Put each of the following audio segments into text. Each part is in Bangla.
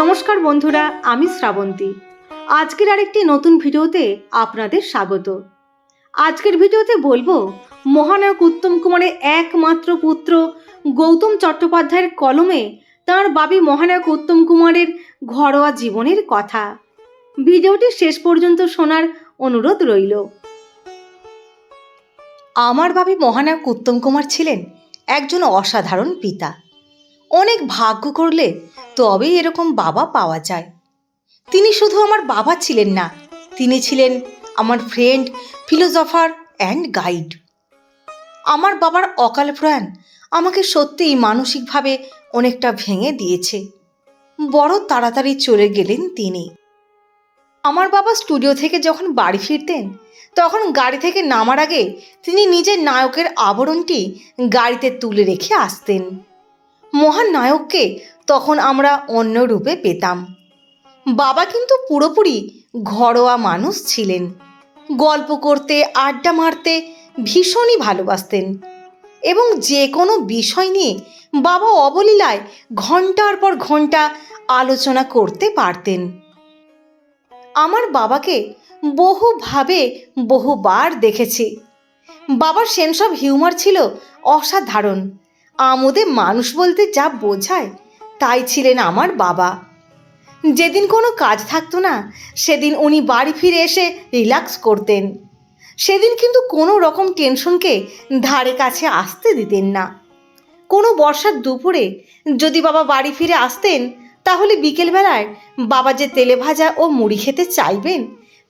নমস্কার বন্ধুরা, আমি শ্রাবন্তী। আজকের আরেকটি নতুন ভিডিওতে আপনাদের স্বাগত। আজকের ভিডিওতে বলব, মহানায়ক উত্তম কুমারের একমাত্র পুত্র গৌতম চট্টোপাধ্যায়ের কলমে তার বাবি মহানায়ক উত্তম কুমারের ঘরোয়া জীবনের কথা। ভিডিওটি শেষ পর্যন্ত শোনার অনুরোধ রইল। আমার বাবি মহানায়ক উত্তম কুমার ছিলেন একজন অসাধারণ পিতা। অনেক ভাগ্য করলে তবেই এরকম বাবা পাওয়া যায়। তিনি শুধু আমার বাবা ছিলেন না, তিনি ছিলেন আমার ফ্রেন্ড ফিলোজফার অ্যান্ড গাইড আমার বাবার অকাল প্রয়াণ আমাকে সত্যিই মানসিকভাবে অনেকটা ভেঙে দিয়েছে। বড় তাড়াতাড়ি চলে গেলেন তিনি। আমার বাবা স্টুডিও থেকে যখন বাড়ি ফিরতেন, তখন গাড়ি থেকে নামার আগে তিনি নিজের নায়কের আবরণটি গাড়িতে তুলে রেখে আসতেন। মহান নায়ককে তখন আমরা অন্য রূপে পেতাম। বাবা কিন্তু পুরোপুরি ঘরোয়া মানুষ ছিলেন। গল্প করতে, আড্ডা মারতে ভীষণই ভালোবাসতেন এবং যে কোনো বিষয় নিয়ে বাবা অবলীলায় ঘণ্টার পর ঘণ্টা আলোচনা করতে পারতেন। আমার বাবাকে বহুভাবে বহুবার দেখেছি। বাবার সেন্স অফ হিউমার ছিল অসাধারণ। আমোদে মানুষ বলতে যা বোঝায়, তাই ছিলেন আমার বাবা। যেদিন কোনো কাজ থাকতো না, সেদিন উনি বাড়ি ফিরে এসে রিল্যাক্স করতেন। সেদিন কিন্তু কোনো রকম টেনশনকে ধারে কাছে আসতে দিতেন না। কোনো বর্ষার দুপুরে যদি বাবা বাড়ি ফিরে আসতেন, তাহলে বিকেলবেলায় বাবা যে তেলে ভাজা ও মুড়ি খেতে চাইবেন,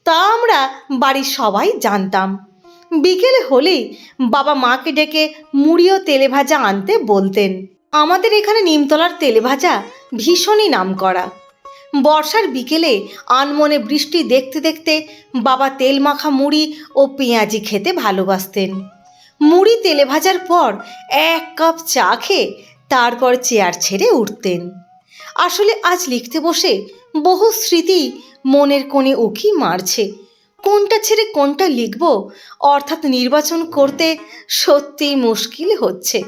তা আমরা বাড়ির সবাই জানতাম। বিকেলে হলেই বাবা মাকে ডেকে মুড়ি ও তেলে ভাজা আনতে বলতেন। আমাদের এখানে নিমতলার তেলে ভাজা ভীষণই নাম করা বর্ষার বিকেলে আনমনে বৃষ্টি দেখতে দেখতে বাবা তেল মাখা মুড়ি ও পেঁয়াজি খেতে ভালোবাসতেন। মুড়ি তেলে ভাজার পর এক কাপ চা খেয়ে তারপর চেয়ার ছেড়ে উঠতেন। আসলে আজ লিখতে বসে বহু স্মৃতি মনের কোণে উকি মারছে। কোনটা ছেড়ে কোনটা লিখব? অর্থাৎ নির্বাচন করতে সত্যিই মুশকিল হচ্ছে।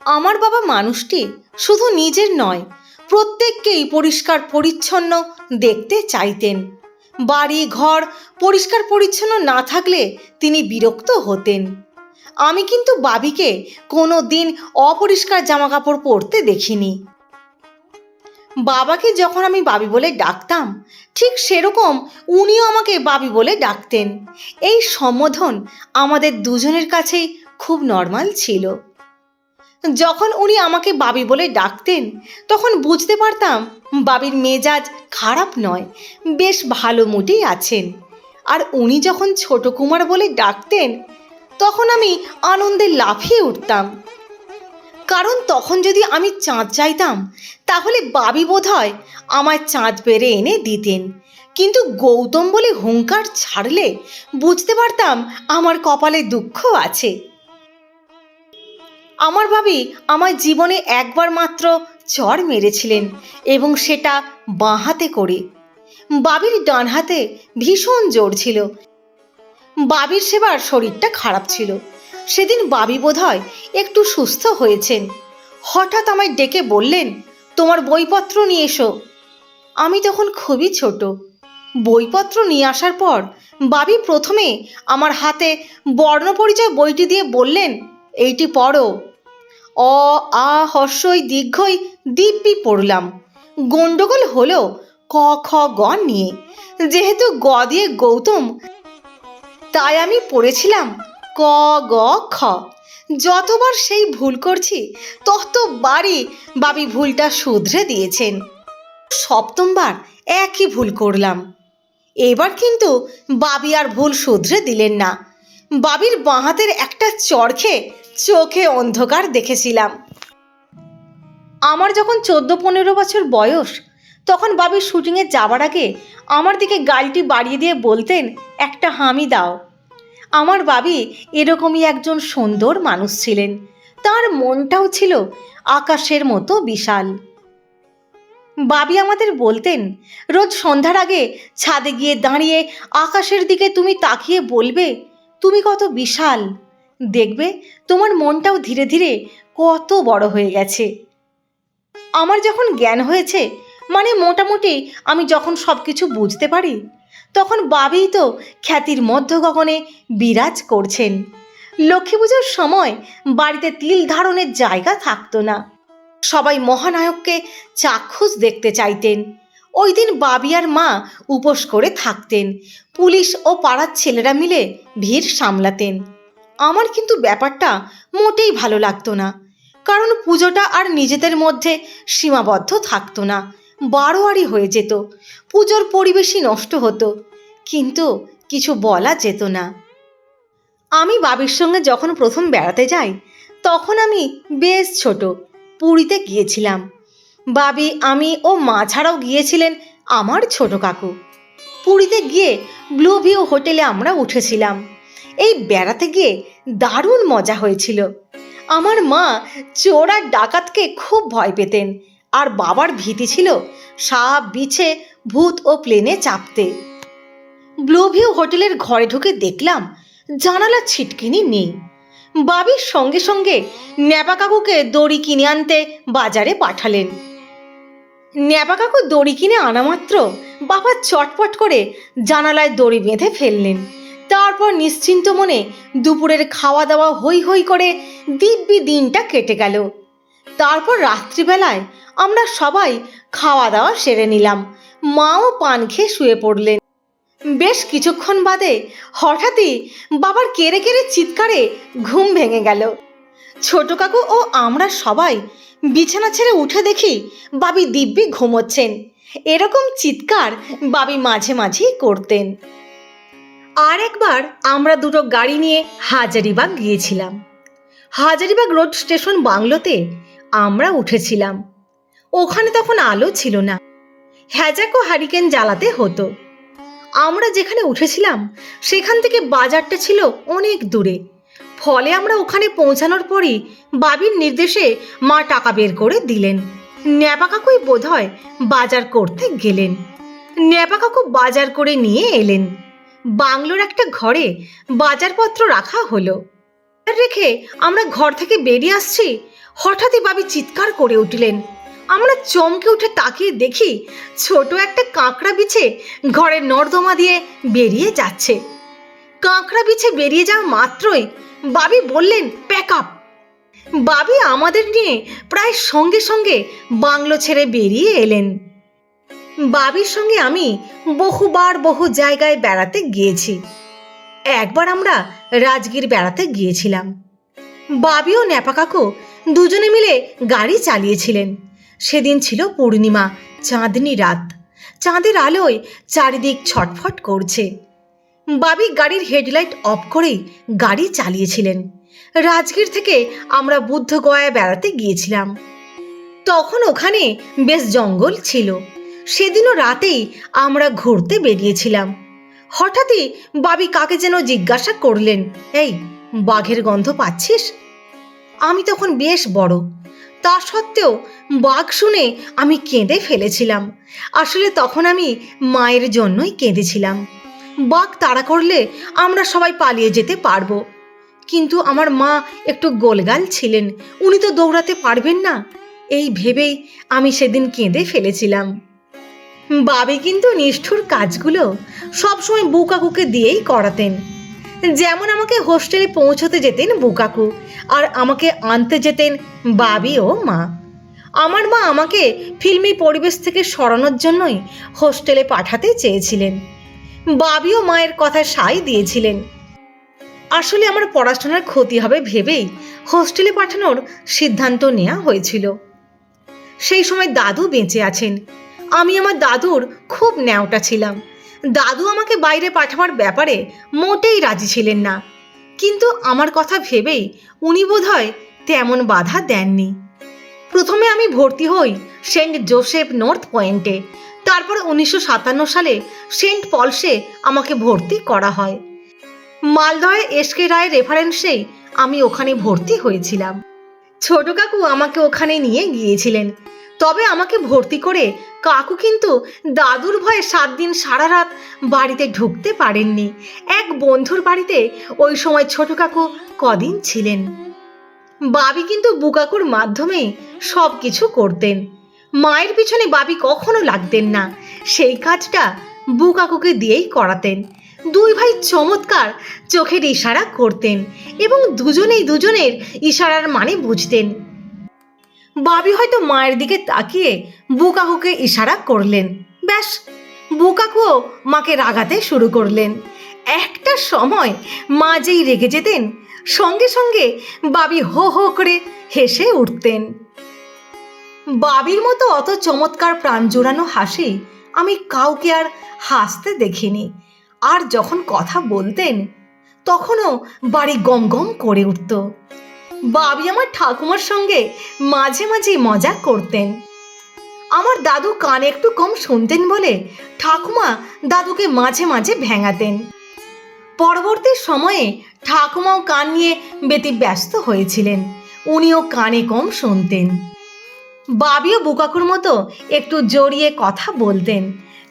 আমার বাবা মানুষটি শুধু নিজের নয়, প্রত্যেককেই পরিষ্কার পরিচ্ছন্ন দেখতে চাইতেন। বাড়ি, ঘর পরিষ্কার পরিচ্ছন্ন না থাকলে তিনি বিরক্ত হতেন। আমি কিন্তু বাবিকে কোনো দিন অপরিষ্কার জামাকাপড় পরতে দেখিনি। বাবাকে যখন আমি বাবি বলে ডাকতাম, ঠিক সেরকম উনিও আমাকে বাবি বলে ডাকতেন। এই সম্বোধন আমাদের দুজনের কাছেই খুব নর্মাল ছিল। যখন উনি আমাকে বাবি বলে ডাকতেন, তখন বুঝতে পারতাম বাবির মেজাজ খারাপ নয়, বেশ ভালো মুডেই আছেন। আর উনি যখন ছোট কুমার বলে ডাকতেন, তখন আমি আনন্দে লাফিয়ে উঠতাম। কারণ তখন যদি আমি চাঁদ চাইতাম, তাহলে বাবি বোধ হয় আমায় চাঁদ পেরে এনে দিতেন। কিন্তু গৌতম বলে হুঙ্কার ছাড়লে বুঝতে পারতাম আমার কপালে দুঃখ আছে। আমার ভাবি আমার জীবনে একবার মাত্র চর মেরেছিলেন এবং সেটা বাঁ হাতে করে। বাবির ডান হাতে ভীষণ জোর ছিল। বাবির সেবার শরীরটা খারাপ ছিল। সেদিন বাবি বোধহয় একটু সুস্থ হয়েছেন। হঠাৎ আমায় ডেকে বললেন, তোমার বইপত্র নিয়ে এসো। আমি তখন খুবই ছোট। বইপত্র নিয়ে আসার পর বাবি প্রথমে আমার হাতে বর্ণপরিচয় বইটি দিয়ে বললেন, এইটি পড়ো। অ, আ হর্ষই দীর্ঘই দিব্যি পড়লাম। গণ্ডগোল হলো ক, খ, গ নিয়ে। যেহেতু গ দিয়ে গৌতম, তাই আমি পড়েছিলাম ক, গ, খ। যতবার সেই ভুল করছি, ততবারই বাবি ভুলটা শুধরে দিয়েছেন। সপ্তমবার একই ভুল করলাম। এবার কিন্তু বাবি আর ভুল শুধরে দিলেন না। বাবির বাঁহাতের একটা চরখে চোখে অন্ধকার দেখেছিলাম। আমার যখন চোদ্দ পনেরো বছর বয়স, তখন বাবির শুটিংয়ে যাবার আগে আমার দিকে গালটি বাড়িয়ে দিয়ে বলতেন, একটা হামি দাও। আমার বাবি এরকমই একজন সুন্দর মানুষ ছিলেন। তার মনটাও ছিল আকাশের মতো বিশাল। বাবি আমাদের বলতেন, রোজ সন্ধ্যার আগে ছাদে গিয়ে দাঁড়িয়ে আকাশের দিকে তুমি তাকিয়ে বলবে, তুমি কত বিশাল। দেখবে তোমার মনটাও ধীরে ধীরে কত বড় হয়ে গেছে। আমার যখন জ্ঞান হয়েছে মানে মোটামুটি আমি যখন সব কিছু বুঝতে পারি তখন বাবিই তো খ্যাতির মধ্য গগনে বিরাজ করছেন। লক্ষ্মী পুজোর সময় বাড়িতে তিল ধারণের জায়গা থাকতো না। সবাই মহানায়ককে চাক্ষুষ দেখতে চাইতেন। ওই দিন বাবি আর মা উপোস করে থাকতেন। পুলিশ ও পাড়ার ছেলেরা মিলে ভিড় সামলাতেন। আমার কিন্তু ব্যাপারটা মোটেই ভালো লাগতো না। কারণ পুজোটা আর নিজেদের মধ্যে সীমাবদ্ধ থাকতো না। বারোয়ারি হয়ে যেত। পুজোর পরিবেশই নষ্ট হতো, কিন্তু কিছু বলা যেত না। আমি বাবির সঙ্গে যখন প্রথম বেড়াতে যাই, তখন আমি বেশ ছোট, পুরীতে গিয়েছিলাম। বাবি, আমি ও মা ছাড়াও গিয়েছিলেন আমার ছোট কাকু। পুরীতে গিয়ে ব্লু ভিউ হোটেলে আমরা উঠেছিলাম। এই বেড়াতে গিয়ে দারুণ মজা হয়েছিল। আমার মা চোর ডাকাতকে খুব ভয় পেতেন আর বাবার ভীতি ছিল সাপ, বিছে, ভূত ও প্লেনে চাপতে। ব্লু ভিউ হোটেলের ঘরে ঢুকে দেখলাম জানালা ছিটকিনি নেই। বাবির সঙ্গে সঙ্গে ন্যাপা কাকুকে দড়ি কিনে আনতে বাজারে পাঠালেন। ন্যাপা কাকু দড়ি কিনে আনা মাত্র বাবা চটপট করে জানালায় দড়ি বেঁধে ফেললেন। তারপর নিশ্চিন্ত মনে দুপুরের খাওয়া দাওয়া হই হই করে দিব্যি দিনটা কেটে গেল। তারপর রাত্রিবেলায় আমরা সবাই খাওয়া দাওয়া সেরে নিলাম। মাও পান খেয়ে শুয়ে পড়লেন। বেশ কিছুক্ষণ বাদে হঠাৎই বাবার কেড়ে কেড়ে চিৎকারে ঘুম ভেঙে গেল। ছোট কাকু ও আমরা সবাই বিছানা ছেড়ে উঠে দেখি বাবি দিব্যি ঘুমোচ্ছেন। এরকম চিৎকার বাবি মাঝে মাঝেই করতেন। আর একবার আমরা দুটো গাড়ি নিয়ে হাজারিবাগ গিয়েছিলাম। হাজারিবাগ রোড স্টেশন বাংলোতে আমরা উঠেছিলাম। ওখানে তখন আলো ছিল না। হ্যাজাক ও হারিকেন জ্বালাতে হতো। আমরা যেখানে উঠেছিলাম, সেখান থেকে বাজারটা ছিল অনেক দূরে। ফলে আমরা ওখানে পৌঁছানোর পরই বাবির নির্দেশে মা টাকা বের করে দিলেন। ন্যাপা কাকুই বোধহয় বাজার করতে গেলেন। ন্যাপা কাকু বাজার করে নিয়ে এলেন। বাংলোর একটা ঘরে বাজারপত্র রাখা হলো। রেখে আমরা ঘর থেকে বেরিয়ে আসছি, হঠাৎই বাবি চিৎকার করে উঠলেন। আমরা চমকে উঠে তাকিয়ে দেখি ছোট একটা কাঁকড়া বিছে ঘরের নর্দমা দিয়ে বেরিয়ে যাচ্ছে। কাঁকড়া বিছে বেরিয়ে যাওয়া মাত্রই বাবি বললেন, প্যাক আপ। বাবি আমাদের নিয়ে প্রায় সঙ্গে সঙ্গে বাংলো ছেড়ে বেরিয়ে এলেন। বাবির সঙ্গে আমি বহুবার বহু জায়গায় বেড়াতে গিয়েছি। একবার আমরা রাজগীর বেড়াতে গিয়েছিলাম। বাবি ও ন্যাপা কাকু দুজনে মিলে গাড়ি চালিয়েছিলেন। সেদিন ছিল পূর্ণিমা, চাঁদনি রাত। চাঁদের আলোয় চারিদিক ছটফট করছে। বাবি গাড়ির হেডলাইট অফ করেই গাড়ি চালিয়েছিলেন। রাজগীর থেকে আমরা বুদ্ধগয়ায় বেড়াতে গিয়েছিলাম। তখন ওখানে বেশ জঙ্গল ছিল। সেদিনও রাতেই আমরা ঘুরতে বেরিয়েছিলাম। হঠাৎই বাবি কাকে যেন জিজ্ঞাসা করলেন, এই, বাঘের গন্ধ পাচ্ছিস? আমি তখন বেশ বড়। তা সত্ত্বেও বাঘ শুনে আমি কেঁদে ফেলেছিলাম। আসলে তখন আমি মায়ের জন্যই কেঁদেছিলাম। বাঘ তাড়া করলে আমরা সবাই পালিয়ে যেতে পারব। কিন্তু আমার মা একটু গোলগাল ছিলেন। উনি তো দৌড়াতে পারবেন না। এই ভেবেই আমি সেদিন কেঁদে ফেলেছিলাম। বাবি কিন্তু নিষ্ঠুর কাজগুলো সবসময় বুকাকুকে দিয়েই করাতেন। যেমন আমাকে হোস্টেলে পৌঁছতে যেতেন বুকাকু, আর আমাকে আনতে যেতেন বাবি ও মা। আমার মা আমাকে ফিল্মি পরিবেশ থেকে সরানোর জন্যই হোস্টেলে পাঠাতে চেয়েছিলেন। বাবি ও মায়ের কথা সাই দিয়েছিলেন। আসলে আমার পড়াশোনার ক্ষতি হবে ভেবেই হোস্টেলে পাঠানোর সিদ্ধান্ত নেওয়া হয়েছিল। সেই সময় দাদু বেঁচে আছেন। আমি আমার দাদুর খুব ন্যাওটা ছিলাম। দাদু আমাকে বাইরে পাঠাবার ব্যাপারে মোটেই রাজি ছিলেন না। কিন্তু আমার কথা ভেবেই উনি বোধহয় তেমন বাধা দেননি। প্রথমে আমি ভর্তি হই সেন্ট জোসেফ নর্থ পয়েন্টে। তারপর উনিশশো সাতান্ন সালে সেন্ট পলসে আমাকে ভর্তি করা হয়। মালদহে এসকে রায়ের রেফারেন্সেই আমি ওখানে ভর্তি হয়েছিলাম। ছোট কাকু আমাকে ওখানে নিয়ে গিয়েছিলেন। তবে আমাকে ভর্তি করে কাকু কিন্তু দাদুর ভয়ে সাত দিন সারা রাত বাড়িতে ঢুকতে পারেননি। এক বন্ধুর বাড়িতে ওই সময় ছোট কাকু কদিন ছিলেন। বাবি কিন্তু বুকাকুর মাধ্যমেই সব কিছু করতেন। মায়ের পিছনে বাবি কখনো লাগতেন না। সেই কাজটা বুকাকুকে দিয়েই করাতেন। দুই ভাই চমৎকার চোখের ইশারা করতেন এবং দুজনেই দুজনের ইশারার মানে বুঝতেন। বাবি হয়তো মায়ের দিকে তাকিয়ে বুকাকুকে ইশারা করলেন। ব্যাস, বুকাকুও মাকে রাগাতে শুরু করলেন। একটা সময় মা যেই রেগে যেতেন সঙ্গে সঙ্গে বাবি হো হো করে হেসে উঠতেন। বাবির মতো অত চমৎকার প্রাণ জোড়ানো হাসি আমি কাউকে আর হাসতে দেখিনি। আর যখন কথা বলতেন, তখনও বাড়ি গম গম করে উঠত। বাবি আমার ঠাকুমার সঙ্গে মাঝে মাঝে মজা করতেন। আমার দাদু কানে একটু কম শুনতেন বলে ঠাকুমা দাদুকে মাঝে মাঝে ভেঙাতেন। পরবর্তী সময়ে ঠাকুমাও কান নিয়ে বেতি ব্যস্ত হয়েছিলেন। উনিও কানে কম শুনতেন। বাবিও বুকাকুর মতো একটু জড়িয়ে কথা বলতেন।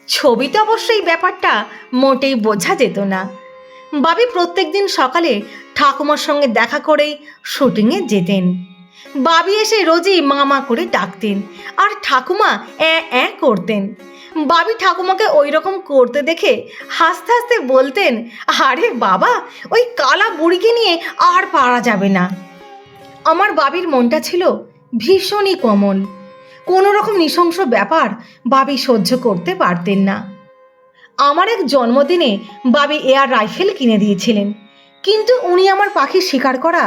ছবিতে অবশ্যই ব্যাপারটা মোটেই বোঝা যেত না। বাবি প্রত্যেক দিন সকালে ঠাকুমার সঙ্গে দেখা করেই শুটিংয়ে যেতেন। বাবি এসে রোজই মা মা করে ডাকতেন আর ঠাকুমা অ্যাঁ অ্যাঁ করতেন। বাবি ঠাকুমাকে ওই রকম করতে দেখে হাসতে হাসতে বলতেন, আরে বাবা, ওই কালা বুড়িকে নিয়ে আর পারা যাবে না। আমার বাবির মনটা ছিল ভীষণই কোমল। কোনো রকম নৃশংস ব্যাপার বাবি সহ্য করতে পারতেন না। আমার এক জন্মদিনে বাবি এয়ার রাইফেল কিনে দিয়েছিলেন, কিন্তু উনি আমার পাখি শিকার করা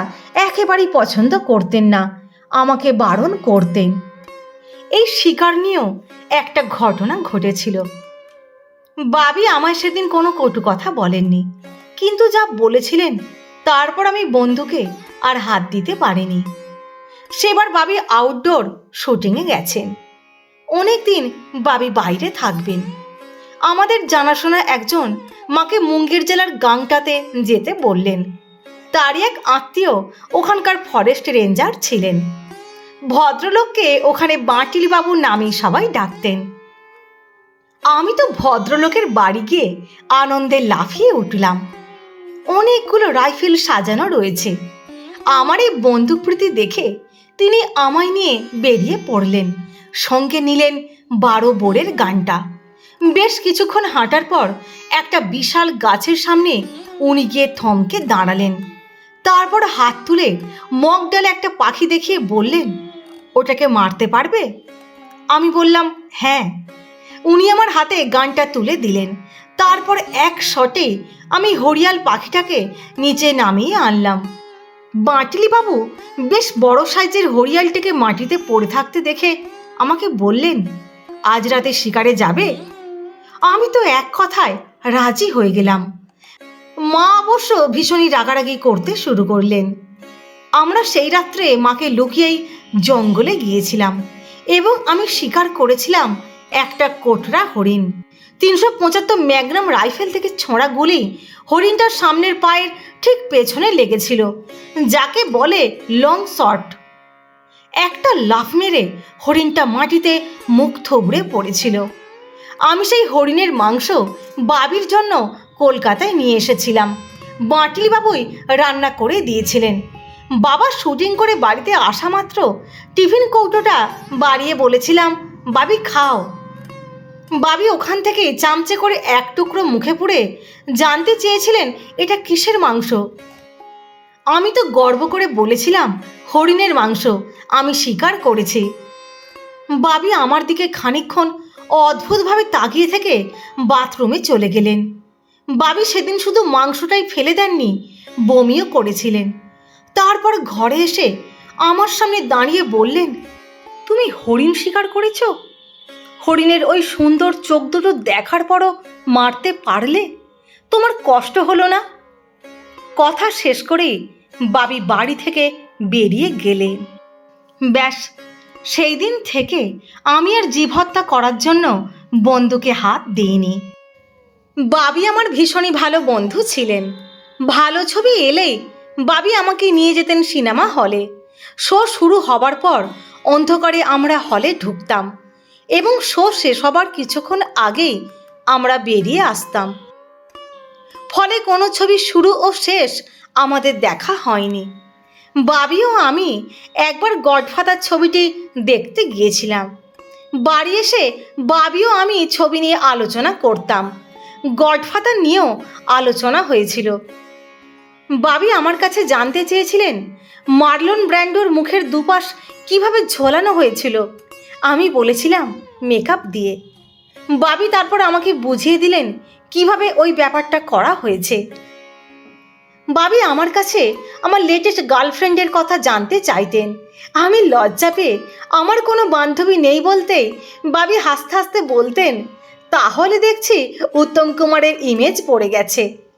একেবারেই পছন্দ করতেন না, আমাকে বারণ করতেন। এই শিকার নিয়েও একটা ঘটনা ঘটেছিল। বাবি আমায় সেদিন কোনো কটু কথা বলেননি। কিন্তু যা বলেছিলেন, তারপর আমি বন্ধুকে আর হাত দিতে পারিনি। সেবার বাবি আউটডোর শুটিংয়ে গেছেন। অনেক দিন বাবি বাইরে থাকবেন। আমাদের জানাশোনা একজন মাকে মুঙ্গের জেলার গাংটাতে যেতে বললেন। তারই এক আত্মীয় ওখানকার ফরেস্ট রেঞ্জার ছিলেন। ভদ্রলোককে ওখানে বাঁটিল বাবু নামেই সবাই ডাকতেন। আমি তো ভদ্রলোকের বাড়ি গিয়ে আনন্দে লাফিয়ে উঠলাম। অনেকগুলো রাইফেল সাজানো রয়েছে। আমার এই বন্দুক প্রীতি দেখে তিনি আমায় নিয়ে বেরিয়ে পড়লেন। সঙ্গে নিলেন বারো বোরের গানটা। বেশ কিছুক্ষণ হাঁটার পর একটা বিশাল গাছের সামনে উনি গিয়ে থমকে দাঁড়ালেন। তারপর হাত তুলে মগডালে একটা পাখি দেখিয়ে বললেন ওটাকে মারতে পারবে? আমি বললাম হ্যাঁ। উনি আমার হাতে গানটা তুলে দিলেন। তারপর এক শটে আমি হরিয়াল পাখিটাকে নিচে নামিয়ে আনলাম। বাঁটলি বাবু বেশ বড় সাইজের হরিয়ালটিকে মাটিতে পড়ে থাকতে দেখে আমাকে বললেন, আজ রাতে শিকারে যাবে? আমি তো এক কথায় রাজি হয়ে গেলাম। মা অবশ্য ভীষণই রাগারাগি করতে শুরু করলেন। আমরা সেই রাত্রে মাকে লুকিয়েই জঙ্গলে গিয়েছিলাম এবং আমি শিকার করেছিলাম একটা কোটরা হরিণ। তিনশো পঁচাত্তর ম্যাগনাম রাইফেল থেকে ছোঁড়া গুলি হরিণটার সামনের পায়ের ঠিক পেছনে লেগেছিল, যাকে বলে লং শট। একটা লাফ মেরে হরিণটা মাটিতে মুখ থবড়ে পড়েছিল। আমি সেই হরিণের মাংস বাবির জন্য কলকাতায় নিয়ে এসেছিলাম। বাঁটলি বাবুই রান্না করে দিয়েছিলেন। বাবা শুটিং করে বাড়িতে আসা মাত্র। টিফিন কৌটোটা বাড়িয়ে বলেছিলাম, বাবি, খাও। বাবি ওখান থেকে চামচে করে এক টুকরো মুখে পুড়ে জানতে চেয়েছিলেন এটা কিসের মাংস। আমি তো গর্ব করে বলেছিলাম, হরিণের মাংস, আমি স্বীকার করেছি। বাবি আমার দিকে খানিকক্ষণ অদ্ভুতভাবে তাকিয়ে থেকে বাথরুমে চলে গেলেন। বাবি সেদিন শুধু মাংসটাই ফেলে দেননি, বমিও করেছিলেন। তারপর ঘরে এসে আমার সামনে দাঁড়িয়ে বললেন, তুমি হরিণ শিকার করেছ? হরিণের ওই সুন্দর চোখ দুটো দেখার পরও মারতে পারলে তোমার কষ্ট হলো না? কথা শেষ করেই বাবি বাড়ি থেকে বেরিয়ে গেলেন। ব্যাস, সেই দিন থেকে আমি আর জীব হত্যা করার জন্য বন্ধুকে হাত দিইনি। বাবি আমার ভীষণই ভালো বন্ধু ছিলেন। ভালো ছবি এলেই বাবি আমাকে নিয়ে যেতেন সিনেমা হলে। শো শুরু হবার পর অন্ধকারে আমরা হলে ঢুকতাম এবং শো শেষ হবার কিছুক্ষণ আগেই আমরা বেরিয়ে আসতাম। ফলে কোনো ছবি শুরু ও শেষ আমাদের দেখা হয়নি। বাবি ও আমি একবার গডফাদার ছবিটি দেখতে গিয়েছিলাম। বাড়ি এসে বাবিও আমি ছবি নিয়ে আলোচনা করতাম। গডফাদার নিয়েও আলোচনা হয়েছিল। বাবি আমার কাছে জানতে চেয়েছিলেন, মার্লন ব্র্যান্ডোর মুখের দুপাশ কীভাবে ঝোলানো হয়েছিল? আমি বলেছিলাম, মেকআপ দিয়ে। বাবি তারপর আমাকে বুঝিয়ে দিলেন, কীভাবে ওই ব্যাপারটা করা হয়েছে। বাবি আমার কাছে আমার লেটেস্ট গার্লফ্রেন্ডের কথা জানতে চাইতেন। আমি লজ্জা পেয়ে, আমার কোনো বান্ধবী নেই বলতেই বাবি হাসতে হাসতে বলতেন, তাহলে দেখছি উত্তম কুমারের ইমেজ পড়ে গেছে।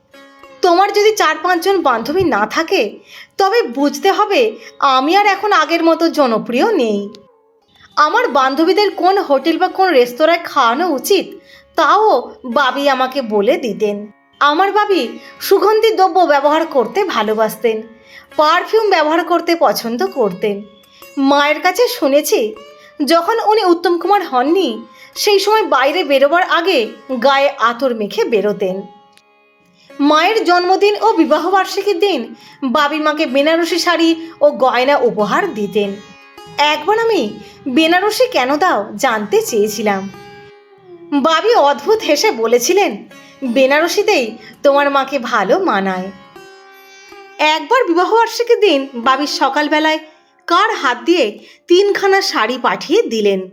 তোমার যদি চার পাঁচজন বান্ধবী না থাকে, তবে বুঝতে হবে আমি আর এখন আগের মতো জনপ্রিয় নেই। আমার বান্ধবীদের কোন হোটেল বা কোন রেস্তোরাঁয় খাওয়ানো উচিত, তাও বাবি আমাকে বলে দিতেন। আমার বাবি সুগন্ধি দ্রব্য ব্যবহার করতে ভালোবাসতেন, পারফিউম ব্যবহার করতে পছন্দ করতেন। মায়ের কাছে শুনেছি, যখন উনি উত্তম কুমার হননি, সেই সময় বাইরে বেরোবার আগে গায়ে আতর মেখে বেরোতেন। মায়ের জন্মদিন ও বিবাহবার্ষিকীর দিন বাবি মাকে বেনারসি শাড়ি ও গয়না উপহার দিতেন। একবার আমি বেনারসি কেন দাও জানতে চেয়েছিলাম। বাবি অদ্ভুত হেসে বলেছিলেন, বেনারসিতেই তোমার মাকে ভালো মানায়। একবার বিবাহবার্ষিকীর দিন বাবির সকালবেলায় কার হাত দিয়ে তিনখানা শাড়ি পাঠিয়ে দিলেন।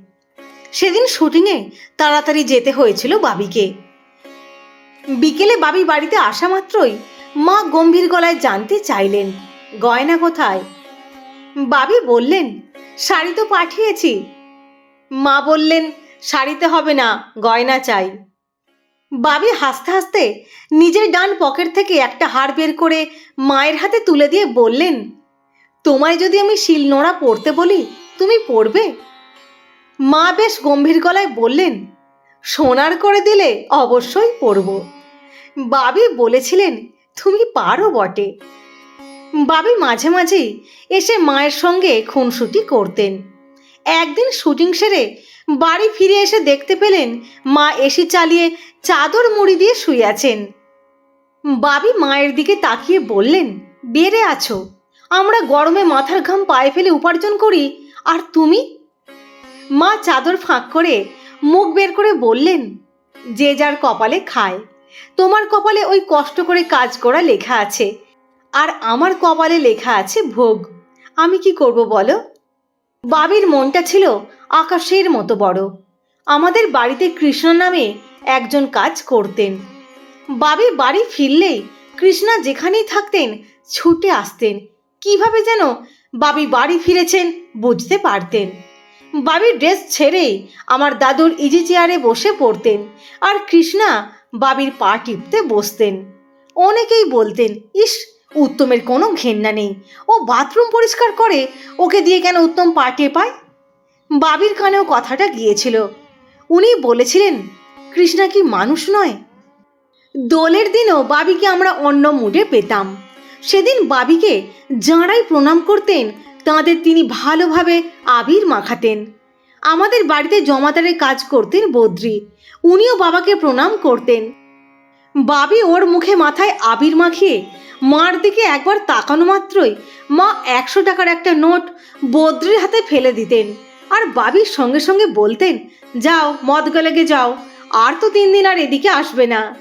সেদিন শুটিংয়ে তাড়াতাড়ি যেতে হয়েছিল বাবিকে। বিকেলে বাবি বাড়িতে আসা মাত্রই মা গম্ভীর গলায় জানতে চাইলেন। গয়না কোথায়? বাবি বললেন, শাড়ি তো পাঠিয়েছি। মা বললেন, শাড়িতে হবে না, গয়না চাই। বাবি হাসতে হাসতে নিজের ডান পকেট থেকে একটা হাড় বের করে মায়ের হাতে তুলে দিয়ে বললেন, তোমায় যদি আমি শিলনোড়া পড়তে বলি, তুমি পড়বে মা বেশ গম্ভীর গলায় বললেন, সোনার করে দিলে অবশ্যই পড়ব বাবি বলেছিলেন, তুমি পারো বটে। বাবি মাঝে মাঝেই এসে মায়ের সঙ্গে খুনসুটি করতেন। একদিন শুটিং সেরে বাড়ি ফিরে এসে দেখতে পেলেন মা এসি চালিয়ে চাদর মুড়ি দিয়ে শুয়ে আছেন। বাবি মায়ের দিকে তাকিয়ে বললেন, বেড়ে আছো। আমরা গরমে মাথার ঘাম পায়ে ফেলে উপার্জন করি, আর তুমি? মা চাদর ফাঁক করে মুখ বের করে বললেন, যে যার কপালে খায়। তোমার কপালে ওই কষ্ট করে কাজ করা লেখা আছে। আর আমার কপালে লেখা আছে ভোগ। আমি কি করব বলো? বাবির মনটা ছিল আকাশের মতো বড়। আমাদের বাড়িতে কৃষ্ণ নামে একজন কাজ করতেন। বাবি বাড়ি ফিরলেই কৃষ্ণা যেখানেই থাকতেন ছুটে আসতেন। কীভাবে যেন বাবি বাড়ি ফিরেছেন বুঝতে পারতেন। বাবির ড্রেস ছেড়েই আমার দাদুর ইজি চেয়ারে বসে পড়তেন। আর কৃষ্ণা বাবির পা টিপতে বসতেন। অনেকেই বলতেন, ইস, উত্তমের কোনো ঘেন্না নেই। ও বাথরুম পরিষ্কার করে, ওকে দিয়ে কেন উত্তম পা টেপায়? বাবির কানেও কথাটা গিয়েছিল। উনি বলেছিলেন, কৃষ্ণা কি মানুষ নয়? দোলের দিনও বাবিকে আমরা অন্য মুডে পেতাম। সেদিন বাবিকে যাঁরাই প্রণাম করতেন, তাঁদের তিনি ভালোভাবে আবির মাখাতেন। আমাদের বাড়িতে জমাদারের কাজ করতেন বদ্রি। উনিও বাবাকে প্রণাম করতেন। বাবি ওর মুখে মাথায় আবির মাখিয়ে মার দিকে একবার তাকানো মাত্রই মা একশো টাকার একটা নোট বদ্রির হাতে ফেলে দিতেন আর বাবির সঙ্গে সঙ্গে বলতেন, যাও, মদ গলেগে যাও, আর তো তিন দিন আর এদিকে আসবে না।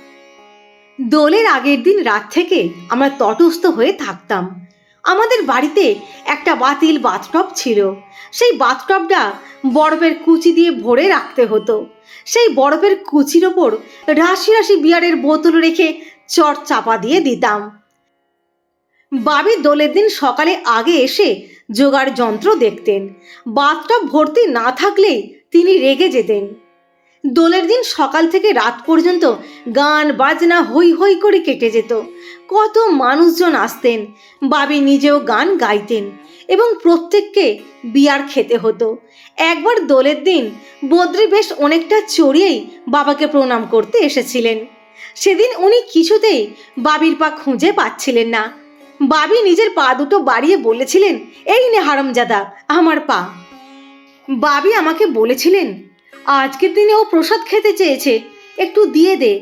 দোলের আগের দিন রাত থেকে আমরা তটস্থ হয়ে থাকতাম। আমাদের বাড়িতে একটা বাতিল বাথটব ছিল। সেই বাথটবটা বরফের কুচি দিয়ে ভরে রাখতে হতো। সেই বরফের কুচির ওপর রাশি রাশি বিয়ারের বোতল রেখে চট চাপা দিয়ে দিতাম। বাবি দোলের দিন সকালে আগে এসে জোগাড় যন্ত্র দেখতেন। বাথটব ভর্তি না থাকলে তিনি রেগে যেতেন। দোলের দিন সকাল থেকে রাত পর্যন্ত গান, বাজনা হই হই করে কেটে যেত। কত মানুষজন আসতেন, বাবি নিজেও গান গাইতেন এবং প্রত্যেককে বিয়ার খেতে হতো। একবার দোলের দিন বদ্রি বেশ অনেকটা চড়িয়েই বাবাকে প্রণাম করতে এসেছিলেন। সেদিন উনি কিছুতেই বাবির পা খুঁজে পাচ্ছিলেন না। বাবি নিজের পা দুটো বাড়িয়ে বলেছিলেন, এই নে হারামজাদা, আমার পা। বাবি আমাকে বলেছিলেন আজকের দিনে ও প্রসাদ খেতে চেয়েছে। একটু দিয়ে দে।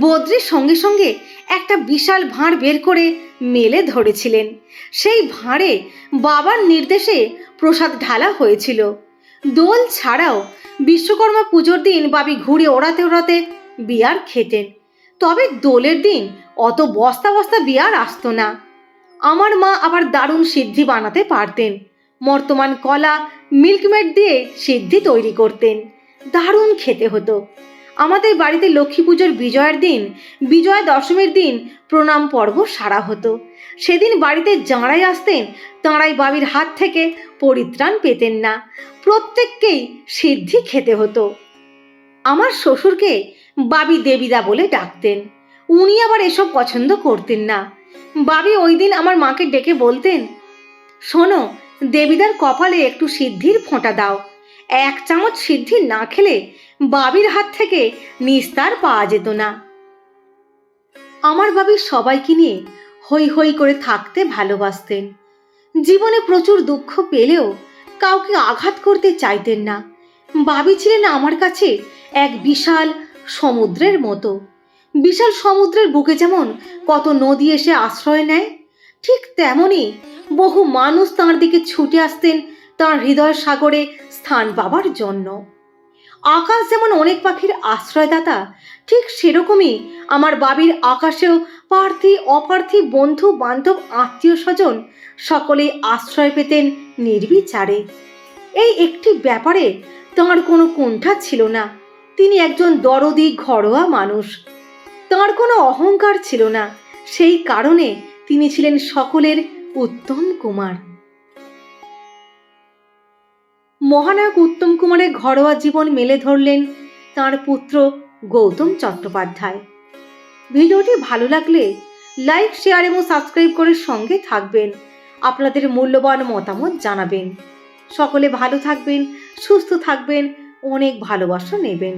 বদ্রির সঙ্গে সঙ্গে একটা বিশাল ভাঁড় বের করে মেলে ধরেছিলেন। সেই ভাঁড়ে বাবার নির্দেশে প্রসাদ ঢালা হয়েছিল। দোল ছাড়াও বিশ্বকর্মা পুজোর দিন বাবি ঘুরে ওড়াতে ওড়াতে বিয়ার খেতেন। তবে দোলের দিন অত বস্তা বস্তা বিয়ার আসতো না। আমার মা আবার দারুণ সিদ্ধি বানাতে পারতেন। বর্তমান কলা, মিল্কমেড দিয়ে সিদ্ধি তৈরি করতেন। দারুণ খেতে হতো। আমাদের বাড়িতে লক্ষ্মী পুজোর বিজয়ের দিন, বিজয়া দশমীর দিন প্রণাম পর্ব সারা হতো। সেদিন বাড়িতে যাঁড়াই আসতেন, তাঁরাই বাবির হাত থেকে পরিত্রাণ পেতেন না। প্রত্যেককেই সিদ্ধি খেতে হতো। আমার শ্বশুরকে বাবি দেবিদা বলে ডাকতেন। উনি আবার এসব পছন্দ করতেন না। বাবি ওই দিন আমার মাকে ডেকে বলতেন, শোনো, দেবিদার কপালে একটু সিদ্ধির ফোঁটা দাও। এক চামচ সিদ্ধি না খেলে বাবির হাত থেকে নিস্তার পাওয়া যেত না। আমার বাবি সবাইকে নিয়ে হই হই করে থাকতে ভালোবাসতেন। জীবনে প্রচুর দুঃখ পেলেও কাউকে আঘাত করতে চাইতেন না। বাবি ছিলেন আমার কাছে এক বিশাল সমুদ্রের মতো। বিশাল সমুদ্রের বুকে যেমন কত নদী এসে আশ্রয় নেয়, ঠিক তেমনই বহু মানুষ তাঁর দিকে ছুটে আসতেন তাঁর হৃদয় সাগরে স্থান পাবার জন্য। আকাশ যেমন অনেক পাখির আশ্রয়দাতা, ঠিক সেরকমই আমার বাবির আকাশেও পার্থী, অপার্থী, বন্ধু, বান্ধব, আত্মীয় স্বজন সকলেই আশ্রয় পেতেন নির্বিচারে। এই একটি ব্যাপারে তাঁর কোনো কুণ্ঠা ছিল না। তিনি একজন দরদি, ঘরোয়া মানুষ। তাঁর কোনো অহংকার ছিল না। সেই কারণে তিনি ছিলেন সকলের উত্তম কুমার। মহানায়ক উত্তম কুমারের ঘরোয়া জীবন মেলে ধরলেন তার পুত্র গৌতম চট্টোপাধ্যায়। ভিডিওটি ভালো লাগলে লাইক শেয়ার এবং সাবস্ক্রাইব করে সঙ্গে থাকবেন। আপনাদের মূল্যবান মতামত জানাবেন। সকলে ভালো থাকবেন, সুস্থ থাকবেন, অনেক ভালোবাসা নেবেন।